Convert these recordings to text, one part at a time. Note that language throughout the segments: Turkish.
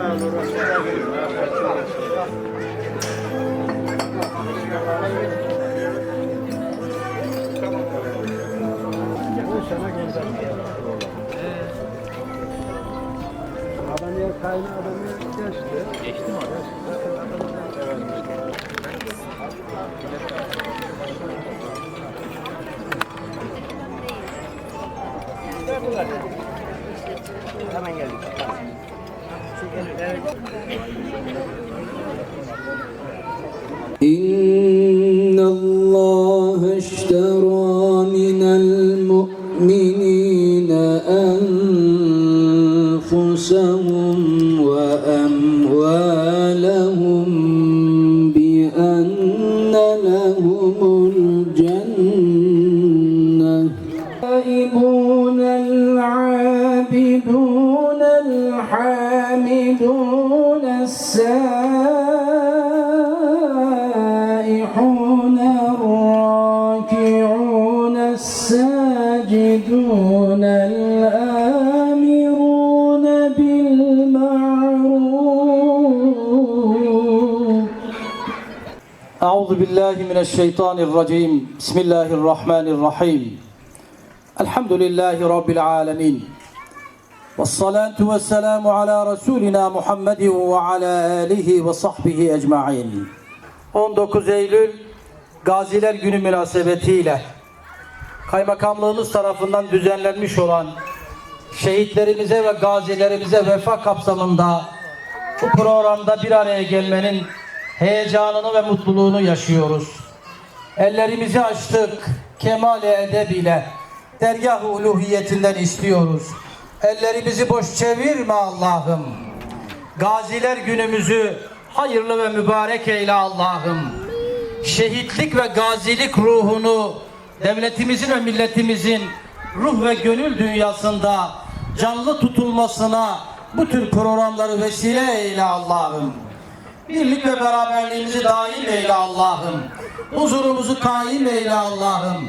Adam yer kaynağı adamı geçti. Geçti mi orada? Hemen geldik. إن الله اشترى من المؤمنين أنفسهم وأموالهم بأن السائحون الراكعون الساجدون الآمرون بالمعروف. أعوذ بالله من الشيطان الرجيم. بسم الله الرحمن الرحيم. الحمد لله رب العالمين. والصلاة والسلام على رسولنا محمد وعلى آله وصحبه ecmaîn. 19 Eylül Gaziler Günü münasebetiyle Kaymakamlığımız tarafından düzenlenmiş olan şehitlerimize ve gazilerimize vefa kapsamında bu programda bir araya gelmenin heyecanını ve mutluluğunu yaşıyoruz. Ellerimizi açtık, kemal edeb ile dergah-ı uluhiyetinden istiyoruz. Ellerimizi boş çevirme Allah'ım. Gaziler günümüzü hayırlı ve mübarek eyle Allah'ım. Şehitlik ve gazilik ruhunu devletimizin ve milletimizin ruh ve gönül dünyasında canlı tutulmasına bu tür programları vesile eyle Allah'ım. Birlik ve beraberliğimizi daim eyle Allah'ım. Huzurumuzu kaim eyle Allah'ım.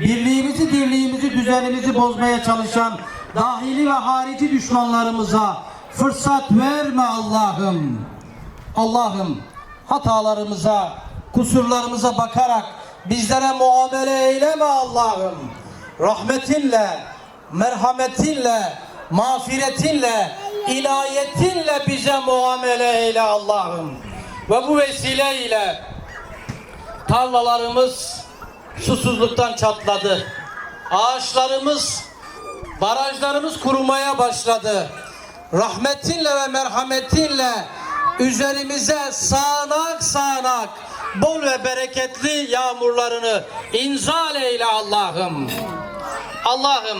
Birliğimizi, dirliğimizi, düzenimizi bozmaya çalışan dahili ve harici düşmanlarımıza fırsat verme Allah'ım. Allah'ım hatalarımıza, kusurlarımıza bakarak bizlere muamele eyleme Allah'ım. Rahmetinle, merhametinle, mağfiretinle, inayetinle bize muamele eyle Allah'ım. Ve bu vesileyle tarlalarımız susuzluktan çatladı. Ağaçlarımız, barajlarımız kurumaya başladı. Rahmetinle ve merhametinle üzerimize sağanak sağanak bol ve bereketli yağmurlarını inzal eyle Allah'ım. Allah'ım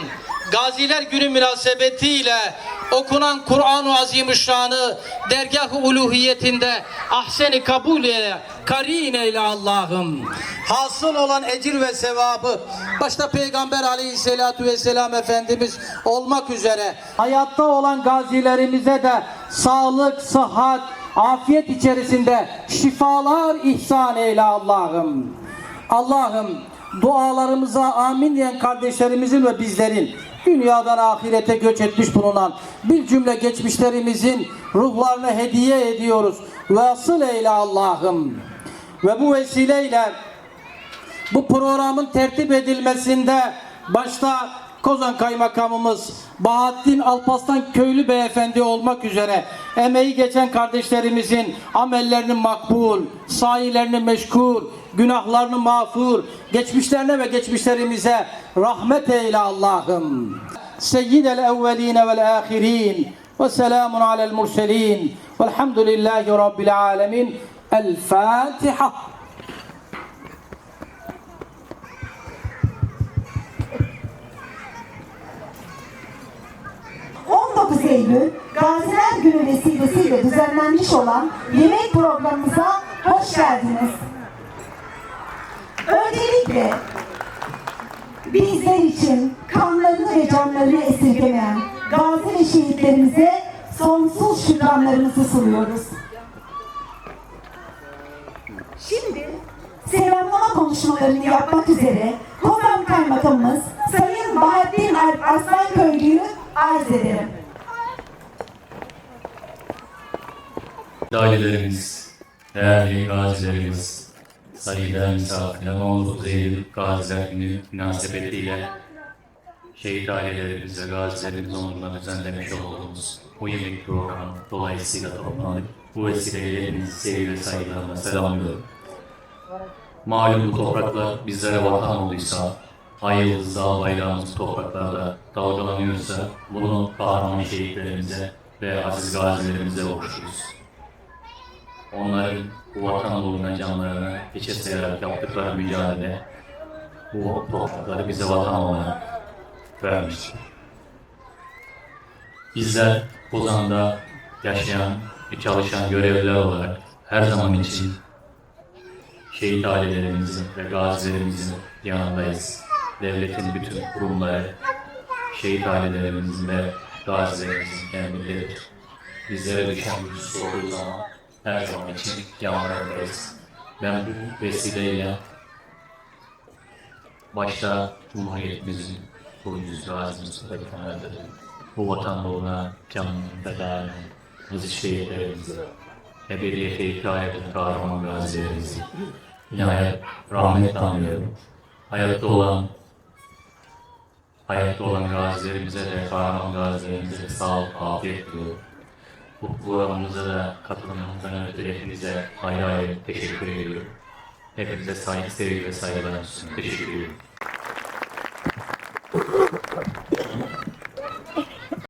Gaziler Günü münasebetiyle okunan Kur'an-ı Azimüşşan'ı dergah-ı uluhiyetinde ahseni kabul eyle, karin eyle Allah'ım. Hasıl olan ecir ve sevabı başta Peygamber aleyhissalatu vesselam Efendimiz olmak üzere hayatta olan gazilerimize de sağlık, sıhhat, afiyet içerisinde şifalar ihsan eyle Allah'ım. Allah'ım dualarımıza amin diyen kardeşlerimizin ve bizlerin dünyadan ahirete göç etmiş bulunan bir cümle geçmişlerimizin ruhlarını hediye ediyoruz. Vasıl eyle Allah'ım. Ve bu vesileyle bu programın tertip edilmesinde başta Kozan Kaymakamımız Bahattin Alpaslan Köylü Beyefendi olmak üzere emeği geçen kardeşlerimizin amellerini makbul, sahilerini meşgul, günahlarını mağfur, geçmişlerine ve geçmişlerimize rahmet eyle Allah'ım. Seyyidel evveline vel ahirin ve selamun alel murselin velhamdülillahi rabbil alemin. El Fatiha. 19 Eylül Gaziler Günü vesilesiyle düzenlenmiş olan yemek programımıza hoş geldiniz. Öncelikle bizler için kanlarını ve canlarını esirgemeyen gazi ve şehitlerimize sonsuz şükranlarımızı sunuyoruz. Şimdi selamlama konuşmalarını yapmak üzere Kozan Kaymakamımız Sayın Bahattin Alp Aslan Köylü'yü arz ederim. Ailelerimiz, değerli gazilerimiz, sayıda misafirler 19 Eylül Gaziler Günü münasebetiyle şehit ailelerimiz ve gazilerimiz onuruna düzenlemiş olduğumuz bu yemek programı dolayısıyla toplanıp bu vesileyle hepinizi sevgi ve saygılarımla selamlıyorum. Malum bu topraklar bizlere vatan olduysa, ay yıldız dağ bayrağımız topraklarda dalgalanıyorsa bunu kahraman şehitlerimize ve aziz gazilerimize borçluyuz. Onların bu vatan uğruna canlarını hiçe sayarak yaptıkları mücadele bu toprakları bize vatan olarak vermiş. Bizler Kozan'da yaşayan ve çalışan görevliler olarak her zaman için şehit ailelerimizin ve gazilerimizin yanındayız. Devletin bütün kurumları, şehit ailelerimizin ve gazilerimizin emirleridir. Bizlere düşen bir olduğu zaman her zaman için yanlarındayız. Ben bu vesileyle başta Cumhuriyetimizin kurucusu Gazi Mustafa Kemal'dir. Bu vatan uğruna canını feda eden aziz şehitlerimizi, ebediyete iptal eden kahraman gazilerimizi nihayet rahmet anlıyorum. Hayatta olan hayatta olan gazilerimize de kahraman gazilerimize de sağlık, afiyet diliyorum. Bu programımıza da katılımınızdan ötürü hepinize ayrı ayrı teşekkür ediyorum. Hepinize saygı, sevgi ve saygılar sunuyorum. Teşekkür ediyorum.